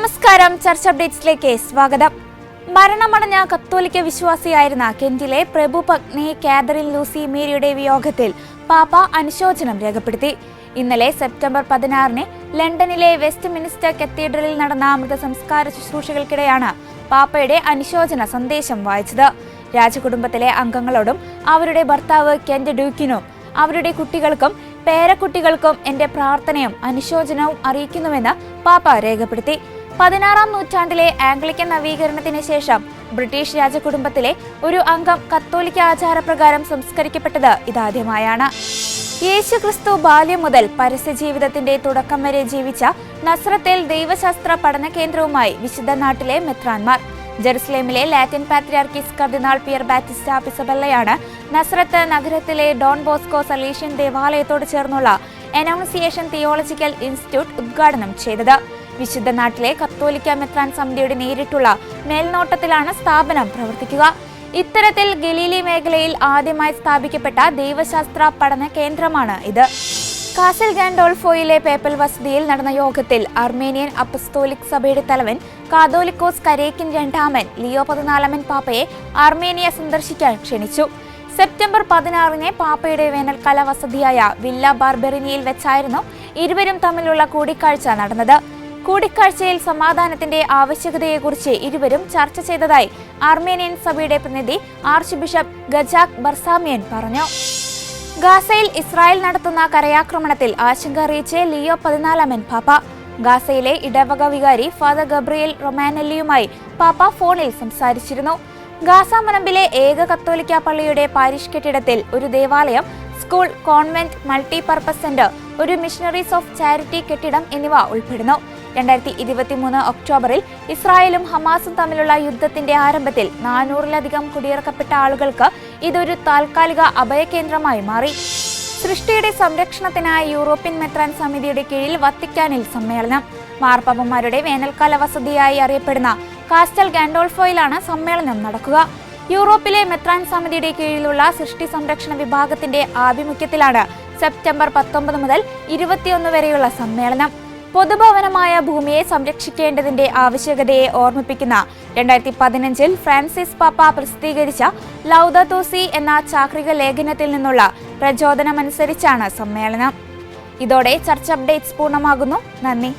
നമസ്കാരം. ചർച്ച അപ്ഡേറ്റ്സിലേക്ക് സ്വാഗതം. മരണമടഞ്ഞ കത്തോലിക്ക വിശ്വാസിയായിരുന്ന കെന്റിലെ പ്രഭു പത്നി കാതറിൻ ലൂസി മേരിയുടെ വിയോഗത്തിൽ പാപ്പ അനുശോചനം രേഖപ്പെടുത്തി. ഇന്നലെ സെപ്റ്റംബർ പതിനാറിന് ലണ്ടനിലെ വെസ്റ്റ് മിനിസ്റ്റർ കത്തീഡ്രലിൽ നടന്ന മൃതസംസ്കാര ശുശ്രൂഷകൾക്കിടെയാണ് പാപ്പയുടെ അനുശോചന സന്ദേശം വായിച്ചത്. രാജകുടുംബത്തിലെ അംഗങ്ങളോടും അവരുടെ ഭർത്താവ് കെന്റ് ഡ്യൂക്കിനും അവരുടെ കുട്ടികൾക്കും പേരക്കുട്ടികൾക്കും എന്റെ പ്രാർത്ഥനയും അനുശോചനവും അറിയിക്കുന്നുവെന്ന് പാപ്പ രേഖപ്പെടുത്തി. പതിനാറാം നൂറ്റാണ്ടിലെ ആംഗ്ലിക്കൻ നവീകരണത്തിന് ശേഷം ബ്രിട്ടീഷ് രാജകുടുംബത്തിലെ ഒരു അംഗം കത്തോലിക്ക ആചാരപ്രകാരം സംസ്കരിക്കപ്പെട്ടത് ഇതാദ്യമായാണ്. യേശു ക്രിസ്തു ബാല്യം മുതൽ പരസ്യ ജീവിതത്തിന്റെ തുടക്കം വരെ ജീവിച്ച നസ്രത്തിൽ ദൈവശാസ്ത്ര പഠന കേന്ദ്രവുമായി വിശുദ്ധ നാട്ടിലെ മെത്രാൻമാർ ജെറുസലേമിലെ ലാറ്റിൻ പാത്രിയാർക്കിസ് കർദിനാൾ പിയർ ബാറ്റിസ്റ്റ പിസബല്ലയാണ് നസ്രത്ത് നഗരത്തിലെ ഡോൺ ബോസ്കോ സലീഷ്യൻ ദേവാലയത്തോട് ചേർന്നുള്ള അനൗൺസിയേഷൻ തിയോളജിക്കൽ ഇൻസ്റ്റിറ്റ്യൂട്ട് ഉദ്ഘാടനം ചെയ്തത്. വിശുദ്ധ നാട്ടിലെ കത്തോലിക്ക മെത്രാൻ സമിതിയുടെ നേരിട്ടുള്ള മേൽനോട്ടത്തിലാണ് സ്ഥാപനം പ്രവർത്തിക്കുക. ഇത്തരത്തിൽ ഗലീലി മേഖലയിൽ ആദ്യമായി സ്ഥാപിക്കപ്പെട്ട ദൈവശാസ്ത്ര പഠന കേന്ദ്രമാണ് ഇത്. കാസൽ ഗാൻഡോൾഫോയിലെ പേപ്പൽ വസതിയിൽ നടന്ന യോഗത്തിൽ അർമേനിയൻ അപ്പസ്തോലിക് സഭയുടെ തലവൻ കാതോലിക്കോസ് കരേക്കിൻ രണ്ടാമൻ ലിയോ പതിനാലാമൻ പാപ്പയെ അർമേനിയ സന്ദർശിക്കാൻ ക്ഷണിച്ചു. സെപ്റ്റംബർ പതിനാറിന് പാപ്പയുടെ വേനൽക്കാല വസതിയായ വില്ല ബാർബെറിനിയിൽ വെച്ചായിരുന്നു ഇരുവരും തമ്മിലുള്ള കൂടിക്കാഴ്ച നടന്നത്. കൂടിക്കാഴ്ചയിൽ സമാധാനത്തിന്റെ ആവശ്യകതയെക്കുറിച്ച് ഇരുവരും ചർച്ച ചെയ്തതായി ആർമേനിയൻ സഭയുടെ പ്രതിനിധി ആർച്ച് ബിഷപ്പ് ഗജാക് ബർസാമിയൻ പറഞ്ഞു. ഗാസയിൽ ഇസ്രായേൽ നടത്തുന്ന കരയാക്രമണത്തിൽ ആശങ്ക അറിയിച്ച് ലിയോ പതിനാലാമൻ പാപ്പ. ഗാസയിലെ ഇടവക വികാരി ഫാദർ ഗബ്രിയേൽ റൊമാനല്ലിയുമായി പാപ്പ ഫോണിൽ സംസാരിച്ചിരുന്നു. ഗാസ മുനമ്പിലെ ഏക കത്തോലിക്ക പള്ളിയുടെ പാരിഷ് കെട്ടിടത്തിൽ ഒരു ദേവാലയം സ്കൂൾ കോൺവെന്റ് മൾട്ടിപർപ്പസ് സെന്റർ ഒരു മിഷണറീസ് ഓഫ് ചാരിറ്റി കെട്ടിടം എന്നിവ ഉൾപ്പെടുന്നു. രണ്ടായിരത്തി ഇരുപത്തിമൂന്ന് ഒക്ടോബറിൽ ഇസ്രായേലും ഹമാസും തമ്മിലുള്ള യുദ്ധത്തിന്റെ ആരംഭത്തിൽ നാനൂറിലധികം കുടിയിറക്കപ്പെട്ട ആളുകൾക്ക് ഇതൊരു താൽക്കാലിക അഭയകേന്ദ്രമായി മാറി. സൃഷ്ടിയുടെ സംരക്ഷണത്തിനായി യൂറോപ്യൻ മെത്രാൻ സമിതിയുടെ കീഴിൽ വത്തിക്കാനിൽ സമ്മേളനം. മാർപ്പാപ്പന്മാരുടെ വേനൽക്കാല വസതിയായി അറിയപ്പെടുന്ന കാസ്റ്റൽ ഗാൻഡോൾഫോയിലാണ് സമ്മേളനം നടക്കുക. യൂറോപ്പിലെ മെത്രാൻ സമിതിയുടെ കീഴിലുള്ള സൃഷ്ടി സംരക്ഷണ വിഭാഗത്തിന്റെ ആഭിമുഖ്യത്തിലാണ് സെപ്റ്റംബർ പത്തൊമ്പത് മുതൽ ഇരുപത്തിയൊന്ന് വരെയുള്ള സമ്മേളനം. പൊതുഭവനമായ ഭൂമിയെ സംരക്ഷിക്കേണ്ടതിന്റെ ആവശ്യകതയെ ഓർമ്മിപ്പിക്കുന്ന രണ്ടായിരത്തി പതിനഞ്ചിൽ ഫ്രാൻസിസ് പാപ്പ പ്രസിദ്ധീകരിച്ച ലൗദതോസി എന്ന ചാക്രിക ലേഖനത്തിൽ നിന്നുള്ള പ്രചോദനമനുസരിച്ചാണ് സമ്മേളനം. ഇതോടെ ചർച്ച അപ്ഡേറ്റ്സ് പൂർണമാകുന്നു. നന്ദി.